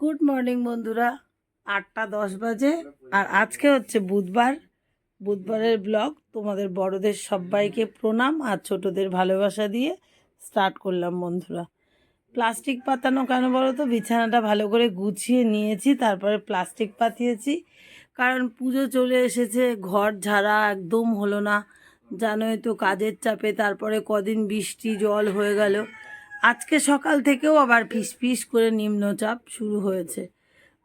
Good morning বন্ধুরা। আটটা দশ বাজে, আর আজকে হচ্ছে বুধবার। বুধবারের ব্লগ তোমাদের বড়দের সবাইকে প্রণাম আর ছোটদের ভালোবাসা দিয়ে স্টার্ট করলাম, বন্ধুরা। প্লাস্টিক পাতানো কেন বলো তো? বিছানাটা ভালো করে গুছিয়ে নিয়েছি, তারপরে প্লাস্টিক পাতিয়েছি। কারণ পুজো চলে এসেছে, ঘর ঝাড়া একদম হলো না। জানোই তো কাজের চাপে, তারপরে কদিন বৃষ্টি, জল হয়ে গেল। আজকে সকাল থেকেও আবার ফিস ফিস করে নিম্নচাপ শুরু হয়েছে।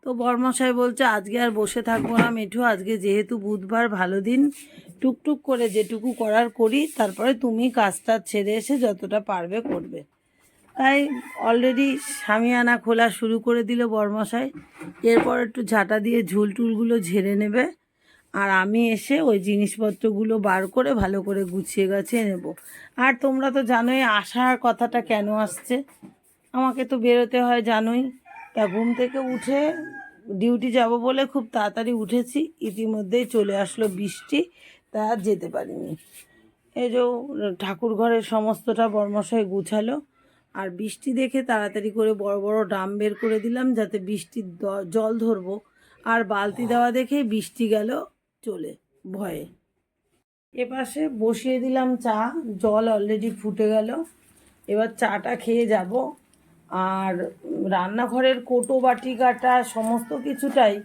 তো বর্মশাই বলছে, আজকে আর বসে থাকব না মিঠু, আজকে যেহেতু বুধবার ভালো দিন, টুকটুক করে যেটুকু করার করি, তারপরে তুমি কাজটা ছেড়ে এসে যতটা পারবে করবে। তাই অলরেডি সামিয়ানা খোলা শুরু করে দিল বর্মশাই। এরপর একটু ঝাঁটা দিয়ে ঝুল টুলগুলো ঝেড়ে নেবে। আর আমি এসে ওই জিনিসপত্রগুলো বার করে ভালো করে গুছিয়ে গাছিয়ে নেব। আর তোমরা তো জানোই আসার কথাটা কেন আসছে? আমাকে তো বেরোতে হয়, জানোই। তা ঘুম থেকে উঠে ডিউটি যাব বলে খুব তাড়াতাড়ি উঠেছি। ইতিমধ্যেই চলে আসলো বৃষ্টি, তা যেতে পারিনি। এই যে ঠাকুর ঘরের সমস্তটা বর্মশাই গুছালো। আর বৃষ্টি দেখে তাড়াতাড়ি করে বড় বড় ড্রাম বের করে দিলাম যাতে বৃষ্টির জল ধরবো। আর বালতি দেওয়া দেখে বৃষ্টি গেল। চলে, ভয়ে। এপাশে বসিয়ে দিলাম চা, জল অলরেডি ফুটে গেল। এবার চাটা খেয়ে যাব। আর রান্নাঘরের কোটো বাটি কাটা সমস্ত কিছুটাই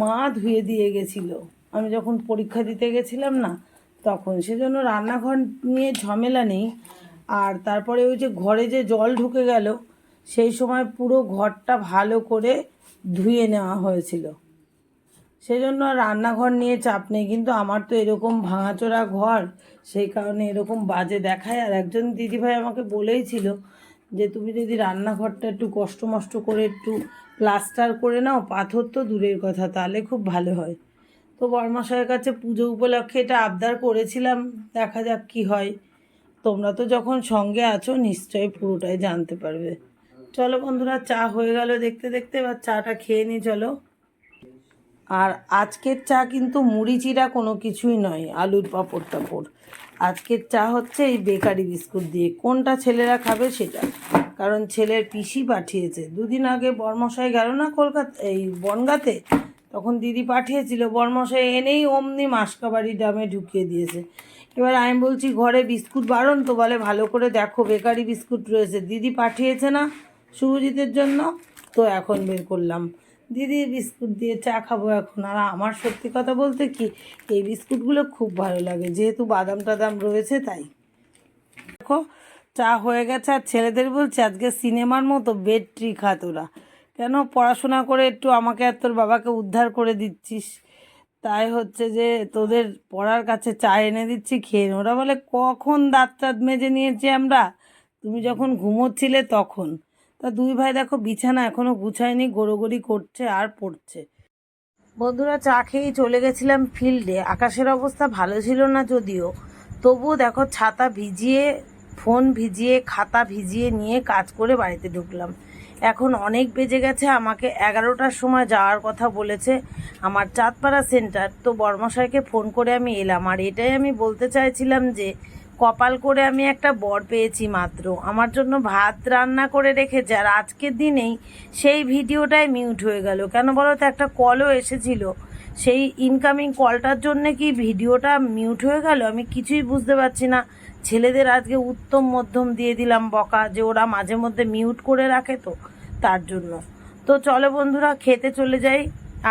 মা ধুয়ে দিয়ে গেছিল। আমি যখন পরীক্ষা দিতে গেছিলাম না, তখন সেজন্য রান্নাঘর নিয়ে ঝামেলা নেই। আর তারপরে ওই যে ঘরে যে জল ঢুকে গেল, সেই সময় পুরো ঘরটা ভালো করে ধুয়ে নেওয়া হয়েছিল। সেজন্য রান্নাঘর নিয়ে চাপ নেই, কিন্তু আমার তো এরকম ভাঙাচোরা ঘর, সেই কারণে এরকম বাজে দেখায়। আর একজন দিদিভাই আমাকে বলেই ছিল যে, তুমি যদি রান্নাঘরটা একটু কষ্ট মষ্ট করে একটু প্লাস্টার করে নাও, পাথর তো দূরের কথা, তাহলে খুব ভালো হয়। তো বর্মাশয়ের কাছে পুজো উপলক্ষে এটা আবদার করেছিলাম, দেখা যাক কি হয়। তোমরা তো যখন সঙ্গে আছো, নিশ্চয়ই পুরোটাই জানতে পারবে। চলো বন্ধুরা, চা হয়ে গেল দেখতে দেখতে, এবার চাটা খেয়ে নিই, চলো। আর আজকের চা কিন্তু মুড়ি চিরা কোনো কিছুই নয়, আলুর পাঁপড় টাপড় আজকের চা হচ্ছে এই বেকারি বিস্কুট দিয়ে। কোনটা ছেলেরা খাবে সেটা। কারণ ছেলের পিসি পাঠিয়েছে। দুদিন আগে বর্মশাই গেল না কলকাতা, এই বনগাতে? তখন দিদি পাঠিয়েছিল, বর্মশাই এনেই অমনি মাসকাবাড়ি ডামে ঢুকিয়ে দিয়েছে। এবার আমি বলছি, ঘরে বিস্কুট বারণ তো, বলে ভালো করে দেখো, বেকারি বিস্কুট রয়েছে। দিদি পাঠিয়েছে না শুভজিতের জন্য, তো এখন বের করলাম। দিদি বিস্কুট দিয়ে চা খাব এখন। আর আমার সত্যি কথা বলতে কি, এই বিস্কুটগুলো খুব ভালো লাগে। যেহেতু বাদাম টাদাম রয়েছে তাই। দেখো, চা হয়ে গেছে আর ছেলেদের বলছে, আজকে সিনেমার মতো বেড ট্রি খা তোরা। কেন পড়াশোনা করে একটু আমাকে আর তোর বাবাকে উদ্ধার করে দিচ্ছিস? তাই হচ্ছে যে তোদের পড়ার কাছে চা এনে দিচ্ছি, খেয়ে। ওরা বলে, কখন দাঁত টাত মেজে নিয়েছি আমরা? তুমি যখন ঘুমোচ্ছিলে তখন। তা দুই ভাই দেখো বিছানা এখনও গুছায়নি, গড়োগড়ি করছে আর পড়ছে। বন্ধুরা, চা খেয়েই চলে গেছিলাম ফিল্ডে। আকাশের অবস্থা ভালো ছিল না যদিও। তবুও দেখো ছাতা ভিজিয়ে, ফোন ভিজিয়ে, খাতা ভিজিয়ে নিয়ে কাজ করে বাড়িতে ঢুকলাম। এখন অনেক বেজে গেছে, আমাকে এগারোটার সময় যাওয়ার কথা বলেছে আমার চাঁদপাড়া সেন্টার। তো বর্মশাইকে ফোন করে আমি এলাম। আর এটাই আমি বলতে চাইছিলাম যে কপাল করে আমি একটা বর পেয়েছি মাত্র। আমার জন্য ভাত রান্না করে রেখেছে আর আজকের দিনেই সেই ভিডিওটাই মিউট হয়ে গেল। কেন বলো তো, একটা কলও এসেছিল। সেই ইনকামিং কলটার জন্যে কি ভিডিওটা মিউট হয়ে গেল আমি কিছুই বুঝতে পারছি না। ছেলেদের আজকে উত্তম মধ্যম দিয়ে দিলাম বকা যে ওরা মাঝে মধ্যে মিউট করে রাখে তো তার জন্য। তো চলো বন্ধুরা, খেতে চলে যাই।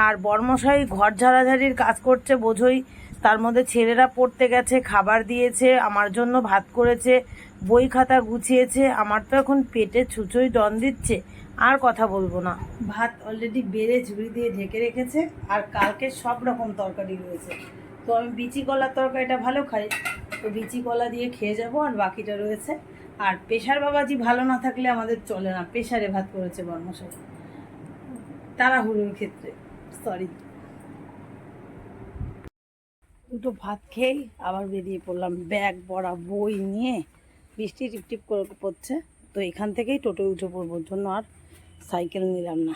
আর বর্মশাই ঘর ঝাড়াঝাড়ির কাজ করছে বোঝোই। তার মধ্যে ছেলেরা পড়তে গেছে, খাবার দিয়েছে, আমার জন্য ভাত করেছে, বই খাতা গুছিয়েছে, আমার তো এখন পেটে ছুঁচোই ডন দিচ্ছে, আর কথা বলব না। ভাত অলরেডি বেড়ে ঝুড়ি দিয়ে ঢেকে রেখেছে, আর কালকে সব রকম তরকারি রয়েছে। তো আমি বিচি কলার তরকারিটা ভালো খাই, তো বিচি কলা দিয়ে খেয়ে যাব, আর বাকিটা রয়েছে। আর পেশার বাবাজি ভালো না থাকলে আমাদের চলে না, পেশারে ভাত করেছে বর্মশাই। তাড়াহুড়োর ক্ষেত্রে সরি দুটো ভাত খেয়েই আবার বেরিয়ে পড়লাম। ব্যাগ, বড়া, বই নিয়ে বৃষ্টি টিপটিপ করে পড়ছে। তো এখান থেকেই টোটো উঠে পড়ব। জন্য আর সাইকেল নিলাম না।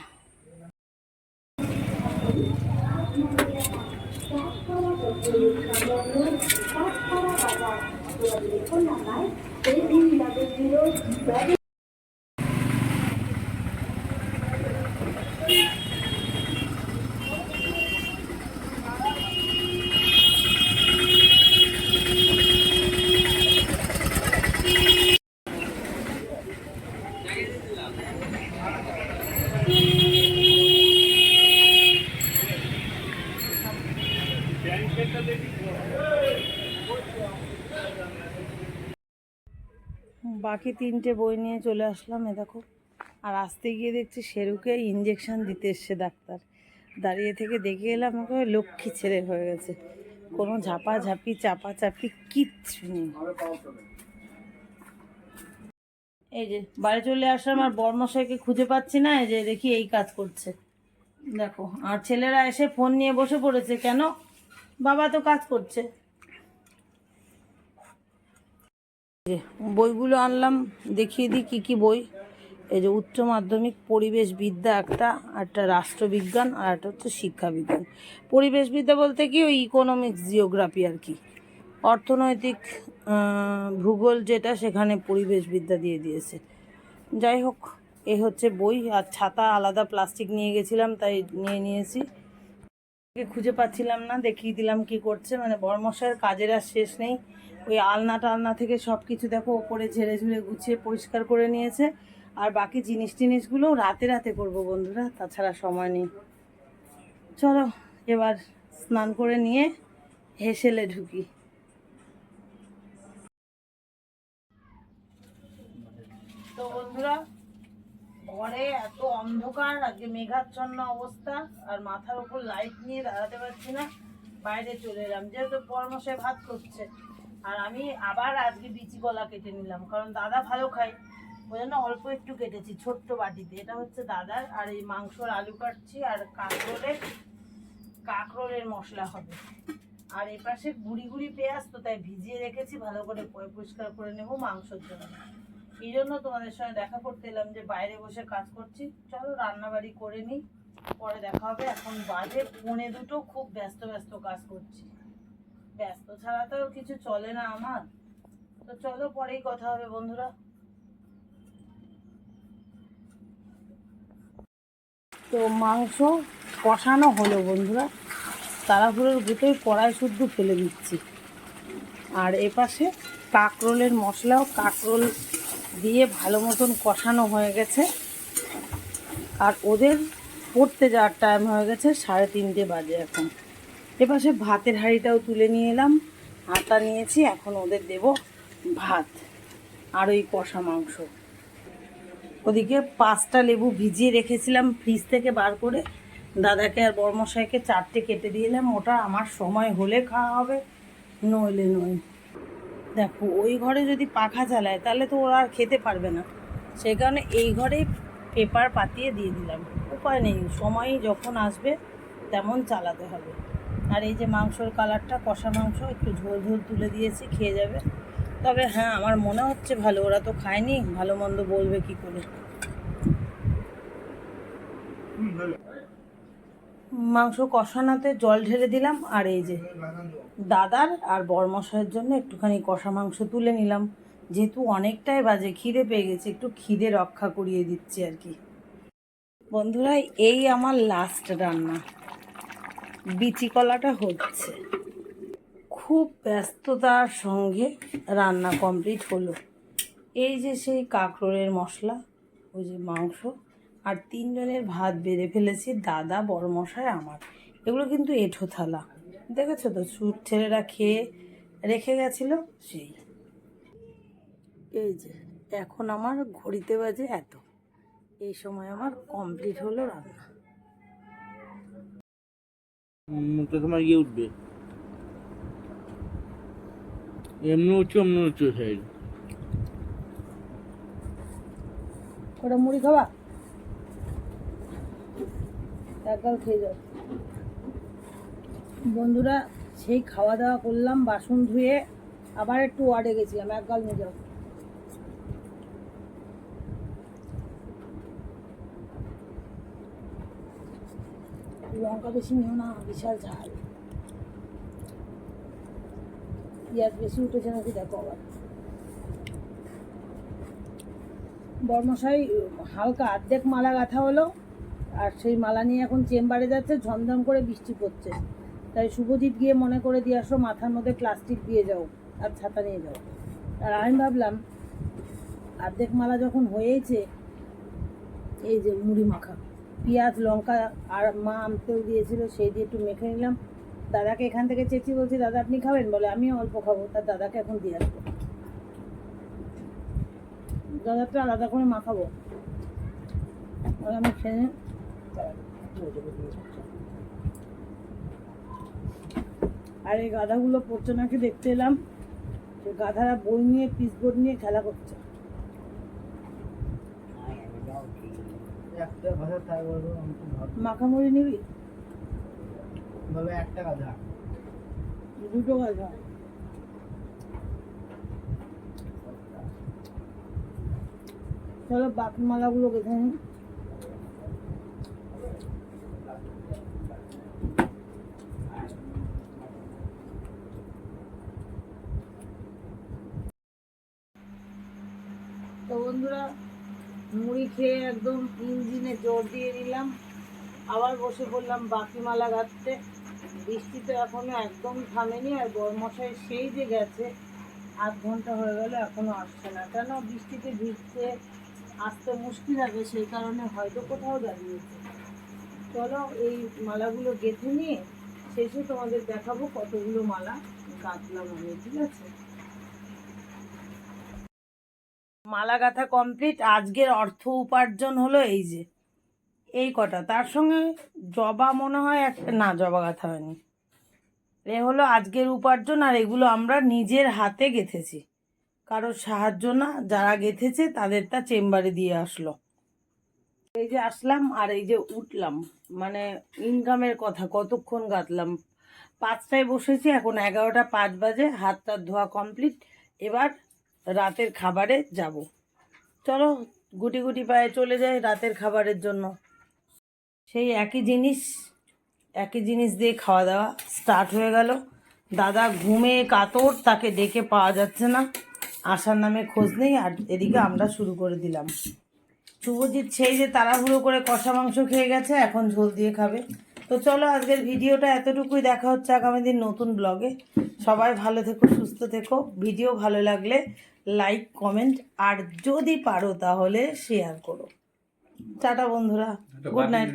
বাকি তিনটে বই নিয়ে চলে আসলাম, এ দেখো। আর আসতে গিয়ে দেখছি শেরুকে ইঞ্জেকশন দিতে এসছে ডাক্তার। দাঁড়িয়ে থেকে দেখে এলাম আমাকে লক্ষ্মী ছেড়ে হয়ে গেছে। কোনো ঝাপা ঝাপি চাপা চাপি কিচ্ছু নেই। এই যে, বাড়ি চলে আসলাম আর বর্মশাইকে খুঁজে পাচ্ছি না, এই যে দেখি এই কাজ করছে। দেখো, আর ছেলেরা এসে ফোন নিয়ে বসে পড়েছে, কেন? বাবা তো কাজ করছে। যে বইগুলো আনলাম, দেখিয়ে দিই কী কী বই। এই যে উচ্চ মাধ্যমিক পরিবেশ বিদ্যা একটা একটা রাষ্ট্রবিজ্ঞান, আর একটা হচ্ছে শিক্ষাবিজ্ঞান। পরিবেশ বিদ্যা বলতে কি, ওই ইকোনমিক্স জিওগ্রাফি আর কি। অর্থনৈতিক ভূগোল যেটা সেখানে পরিবেশ বিদ্যা দিয়ে দিয়েছে। যাই হোক, এ হচ্ছে বই, আর ছাতা আলাদা প্লাস্টিক নিয়ে গেছিলাম, তাই নিয়ে নিয়েছি। খুঁজে পাচ্ছিলাম না, দেখিয়ে দিলাম কি করছে মানে বরমশাইয়ের কাজের আর শেষ নেই। ওই আলনা টালনা থেকে সব কিছু দেখো, ওপরে ঝেড়ে ঝুড়ে গুছিয়ে পরিষ্কার করে নিয়েছে। আর বাকি জিনিস টিনিসগুলো রাতে রাতে করব বন্ধুরা, তাছাড়া সময় নেই। চলো, এবার স্নান করে নিয়ে হেসেলে ঢুকি। তো বন্ধুরা, ঘরে এত অন্ধকার, আজকে মেঘাচ্ছন্ন অবস্থা, আর মাথার উপর লাইট নিয়ে দাঁড়াতে পারছি না, বাইরে চলে এলাম। যেহেতু পরমশাই ভাত করছে। আর আমি আবার আজকে বিচি কলা কেটে নিলাম, কারণ দাদা ভালো খায়। ওই জন্য অল্প একটু কেটেছি, ছোট্ট বাটিতে। এটা হচ্ছে দাদার, আর এই মাংসর আলু কাটছি, আর কাঁকরোলের কাঁকরোলের মশলা হবে। আর এপাশে গুড়ি গুড়ি পেঁয়াজ তো তাই ভিজিয়ে রেখেছি, ভালো করে পরিষ্কার করে নেব মাংসর জন্য। এই জন্য তোমাদের সঙ্গে দেখা করতে এলাম যে বাইরে বসে কাজ করছি। চলো, রান্নাবাড়ি করে নিই, পরে দেখা হবে। এখন বাজে পৌনে দুটো, খুব ব্যস্ত ব্যস্ত কাজ করছি। ব্যস্ত ছাড়া তো কিছু চলে না আমার। তো চলো পরেই কথা হবে বন্ধুরা। তো মাংস কষানো হলো বন্ধুরা। তারাপুরের গুটোই কড়াই শুদ্ধ ফেলে দিচ্ছি আর এপাশে কাকরোলের মশলাও কাকরোল দিয়ে ভালো মতন কষানো হয়ে গেছে। আর ওদের পড়তে যাওয়ার টাইম হয়ে গেছে সাড়ে তিনটে বাজে এখন। এপাশে ভাতের হাঁড়িটাও তুলে নিয়ে এলাম। আটা নিয়েছি, এখন ওদের দেব ভাত আর ওই কষা মাংস। ওদিকে পাঁচটা লেবু ভিজিয়ে রেখেছিলাম ফ্রিজ থেকে বার করে। দাদাকে আর বর্মশাইকে চারটে কেটে দিলাম ওটা আমার সময় হলে খাওয়া হবে, নইলে নয়। দেখো, ওই ঘরে যদি পাখা চালায় তাহলে তো ওরা আর খেতে পারবে না। সেই কারণে এই ঘরেই পেপার পাতিয়ে দিয়ে দিলাম। উপায় নেই সময় যখন আসবে, তেমন চালাতে হবে। আর এই যে মাংসর কালারটা, কষা মাংস, একটু ঝোল ঝোল তুলে দিয়েছি, খেয়ে যাবে। তবে হ্যাঁ আমার মনে হচ্ছে ভালো, ওরা তো খায়নি, ভালো মন্দ বলবে কি করে? মাংস কষানোতে জল ঢেলে দিলাম, আর এই যে দাদার আর বরমশাইয়ের জন্য একটুখানি কষা মাংস তুলে নিলাম। যেহেতু অনেকটাই বাজে, খিদে পেয়ে গেছে, একটু খিদে রক্ষা করিয়ে দিচ্ছি আর কি। বন্ধুরা, এই আমার লাস্ট রান্না। বিচি কলাটা হচ্ছে। খুব ব্যস্ততার সঙ্গে রান্না কমপ্লিট হলো। এই যে সেই কাঁকরোলের মশলা, ওই যে মাংস, আর তিনজনের ভাত বেড়ে ফেলেছি দাদা বড় মশাই আমার। এগুলো কিন্তু এঁঠো থালা। দেখেছ তো, সুট ছেলেরা খেয়ে রেখে গেছিল সেই। এই যে, এখন আমার ঘড়িতে বাজে এত। এই সময় আমার কমপ্লিট হলো রান্না। মুখটা তোমার ইয়ে উঠবে। এমনি উঠছে, অমনি উঠছে সাইড ওটা মুড়ি খাবা? একগাল খেয়ে যাও। বন্ধুরা, সেই খাওয়া দাওয়া করলাম, বাসন ধুয়ে আবার একটু ওয়ার্ডে গেছিলাম একগাল নিয়ে যাও। লঙ্কা বেশি নিও না, বিশাল ঝাল। পেঁয়াজ বেশি উঠেছে নাকি দেখো আবার। বর্মশাই, হালকা অর্ধেক মালা গাঁথা হলো, আর সেই মালা নিয়ে এখন চেম্বারে যাচ্ছে, ঝমঝম করে বৃষ্টি পড়ছে। তাই শুভজিৎ গিয়ে মনে করে দিয়ে আসো, মাথার মধ্যে প্লাস্টিক দিয়ে যাও, আর ছাতা নিয়ে যাও। আর আমি ভাবলাম অর্ধেক মালা যখন হয়েছে এই যে মুড়ি মাখা। পেঁয়াজ, লঙ্কা আর মা আমতেও দিয়েছিল, সেই দিয়ে একটু মেখে নিলাম। দাদাকে এখান থেকে চেঁচি বলছি, দাদা, আপনি খাবেন? বলে, আমিও অল্প খাব। তার দাদাকে এখন দিয়ে আসব। দাদাটা আলাদা করে মাখাবো। আর আমি খেয়ে আর এই গাধাগুলো পড়ছে নাকি দেখতে এলাম। গাধারা বই নিয়ে পিস বোর্ড নিয়ে খেলা করছে। একটা কথা তাই বলব মাখামুড়ি নিবি? বলো একটা কথা দুটো গাধা। চলো বাকি মালাগুলো গেঁথে নিই। তো বন্ধুরা মুড়ি খেয়ে একদম ইঞ্জিনে জোর দিয়ে দিলাম। আবার বসে পড়লাম বাকি মালা গাঁথতে বৃষ্টি তো এখনও একদম থামেনি আর বরমশাই সেই যে গেছে, আধ ঘণ্টা হয়ে গেল, এখনও আসছে না। কেন বৃষ্টিতে ভিজতে আসতে মুশকিল আছে সেই কারণে হয়তো কোথাও দাঁড়িয়েছে। চলো এই মালাগুলো গেঁথে নিয়ে শেষে তোমাদের দেখাবো কতগুলো মালা গাঁথলাম আমি, ঠিক আছে? মালা গাঁথা কমপ্লিট আজকের অর্থ উপার্জন হলো এই যে, এই কটা। তার সঙ্গে জবা মনে হয় একটা, না, জবা গাঁথা হয়নি। এ হলো আজকের উপার্জন, আর এগুলো আমরা নিজের হাতে গেঁথেছি। কারোর সাহায্য না, যারা গেঁথেছে তাদেরটা চেম্বারে দিয়ে আসলো। এই যে আসলাম, আর এই যে উঠলাম মানে ইনকামের কথা, কতক্ষণ গাঁথলাম। পাঁচটায় বসেছি, এখন এগারোটা পাঁচ বাজে হাত টাত ধোয়া কমপ্লিট এবার রাতের খাবারে যাব। চলো, গুটি গুটি পায়ে চলে যাই রাতের খাবারের জন্য। সেই একই জিনিস একই জিনিস দিয়ে খাওয়া দাওয়া স্টার্ট হয়ে গেল। দাদা ঘুমে কাতর, তাকে ডেকে পাওয়া যাচ্ছে না। আসার নামে খোঁজ নেই, আর এদিকে আমরা শুরু করে দিলাম। শুভজিৎ সেই যে তাড়াহুড়ো করে কষা মাংস খেয়ে গেছে, এখন ঝোল দিয়ে খাবে। তো চলো আজকের ভিডিওটা এতটুকুই দেখা হচ্ছে আগামী দিন নতুন ব্লগে সবাই ভালো থেকো সুস্থ থেকো। ভিডিও ভালো লাগলে লাইক কমেন্ট আর যদি পারো তাহলে শেয়ার করো। টাটা বন্ধুরা গুড নাইট